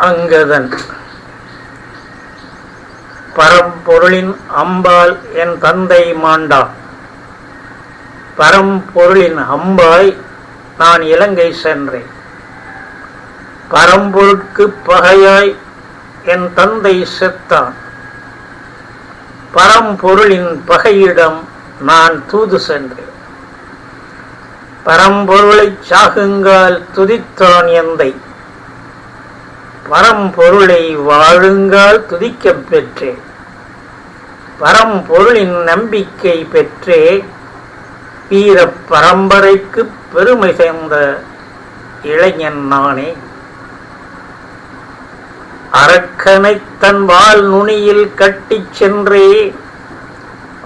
அங்கதன். பரம்பொருளின் அம்பாள் என் தந்தை மாண்டா. பரம்பொருளின் அம்பாய் நான் இலங்கை சென்றேன். பரம்பொருட்கு பகையாய் என் தந்தை செத்தான். பரம்பொருளின் பகையிடம் நான் தூது சென்றேன். பரம்பொருளைச் சாகுங்கால் துதித்தான் எந்தை. பரம்பொருளை வாழுங்கால் துதிக்கப் வரம் பொருளின் நம்பிக்கை பெற்றே. வீர பரம்பரைக்கு பெருமை சேர்ந்த இளைஞன் நானே. அரக்கனை தன் வால் நுனியில் கட்டிச் சென்றே.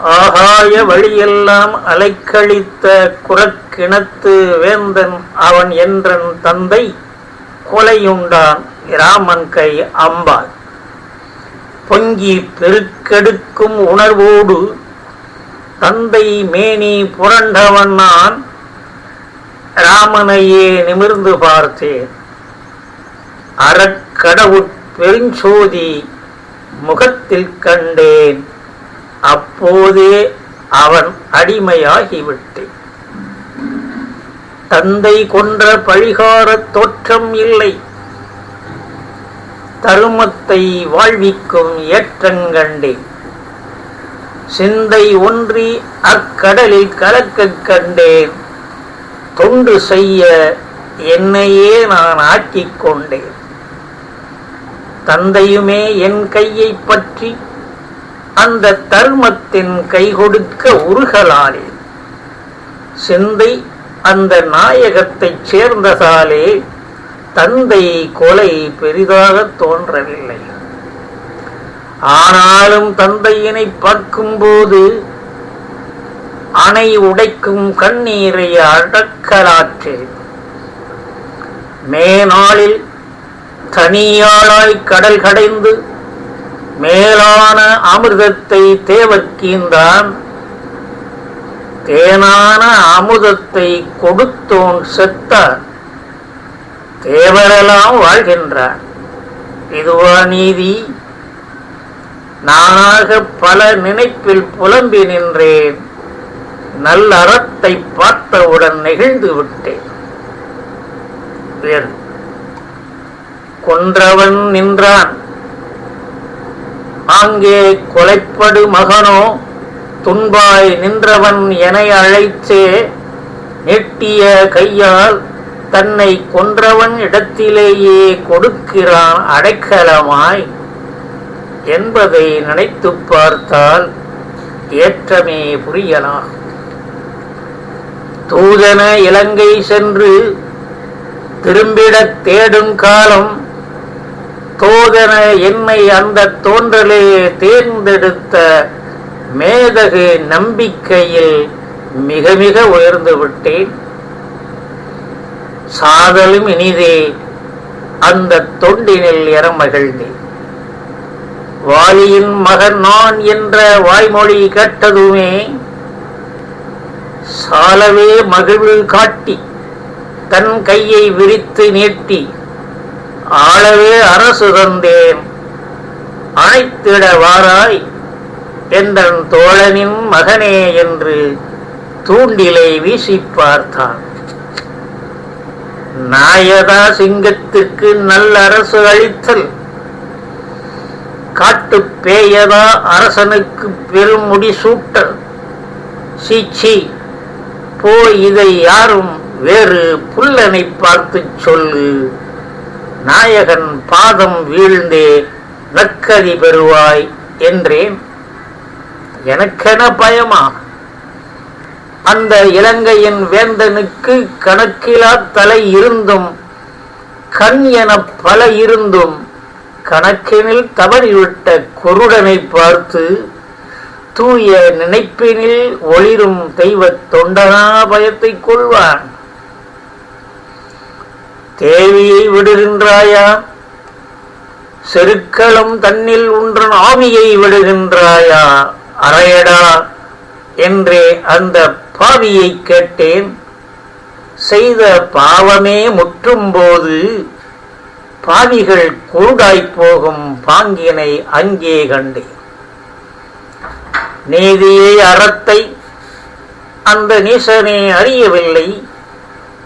ஆகாய வழியெல்லாம் அலைக்கழித்த குரக்கிணத்து வேந்தன் அவன் என்றன் தந்தை கொலையுண்டான். ராமன் கை அம்பாள். பொங்கி பெருக்கெடுக்கும் உணர்வோடு தந்தை மேனி புரண்டவன் நான் ராமனையே நிமிர்ந்து பார்த்தேன். அறக்கடவுட் பெருஞ்சோதி முகத்தில் கண்டேன். அப்போதே அவன் அடிமையாகிவிட்டேன். தந்தை கொன்ற பழிகார தோற்றம் இல்லை. தருமத்தை வாழ்விக்கும் ஏற்றங்கண்டேன் சிந்தை ஒன்றி அக்கடலில் கலக்கக் கண்டேன். தொண்டு செய்ய என்னையே நான் ஆக்கிக் கொண்டேன். தந்தையுமே என் கையை பற்றி அந்த தர்மத்தின் கை கொடுக்க உருகலானேன் சிந்தை அந்த நாயகத்தைச் சேர்ந்ததாலே தந்தை கொலை பெரிதாக தோன்றவில்லை. ஆனாலும் தந்தையினை பார்க்கும்போது அணை உடைக்கும் கண்ணீரை அடக்கலாற்றேன் மேனாளில் தனியாளாய் கடல் கடைந்து மேலான அமிர்தத்தை தேவர்க்கின்றான் தேனான அமுதத்தை கொடுத்தோன் செத்தான் தேவரெல்லாம் வாழ்கின்றார். இதுவா நீதி? நானாக பல நினைப்பில் புலம்பி நின்றேன். நல்ல அறத்தை பார்த்தவுடன் நெகிழ்ந்து விட்டேன். கொன்றவன் நின்றான். அங்கே கொலைப்படு மகனோ? துன்பாய் நின்றவன் என அழைச்சே நெட்டிய கையால் தன்னை கொன்றவன் இடத்திலேயே கொடுக்கிறான் அடைக்கலமாய் என்பதை நினைத்து பார்த்தால் ஏற்றமே புரியலாம். தூதன இலங்கை சென்று திரும்பிடத் தேடும் காலம் தோதன என்னை அந்த தோன்றலே தேர்ந்தெடுத்த மேதகு நம்பிக்கையில் மிக மிக உயர்ந்து விட்டேன். சாதலும் இனிதே அந்த தொண்டினில் எற மகிழ்ந்தே. வாலியின் மகன் நான் என்ற வாய்மொழி கேட்டதுமே சாலவே மகிழ்வு காட்டி தன் கையை விரித்து நீட்டி ஆளவே அரசு தந்தேன். அழைத்திட வாராய் என்றன் தோழனின் மகனே என்று தூண்டிலை வீசி பார்த்தான். நாயதா சிங்கத்திற்கு நல்ல அரசு அழித்தல். காட்டு பேயதா அரசனுக்கு பெருமுடி சூட்டல் சீச்சி போய் இதை யாரும் வேறு புல்லனை பார்த்து சொல்லு. நாயகன் பாதம் வீழ்ந்தே நக்கதி பெறுவாய் என்றேன். எனக்கென பயமா? அந்த இலங்கையின் வேந்தனுக்கு கணக்கிலா தலை இருந்தும் கண் என பல இருந்தும் கணக்கினில் தவறிவிட்ட குருடனை பார்த்து தூய நினைப்பினில் ஒளிரும் தெய்வத் தொண்டனா பயத்தை கொள்வான். தேவியை விடுகின்றாயா? செருக்களம் தன்னில் உன்றன் ஆவியை விடுகின்றாயா? அறையடா என்றே அந்த பாவியை கேட்டேன் செய்த பாவமே முற்றும் போது பாவிகள் குருடாய்ப் போகும் பாங்கினை அங்கே கண்டேன். நீதியை அறத்தை அந்த நீசனே அறியவில்லை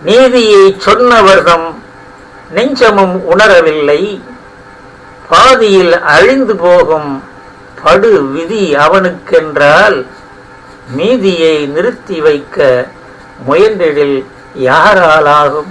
நீதியை சொன்னவர்தம் நெஞ்சமும் உணரவில்லை பாதியில் அழிந்து போகும் படு விதி அவனுக்கென்றால் மீதியை நிறுத்தி வைக்க முயன்றதில் யாராலாகும்?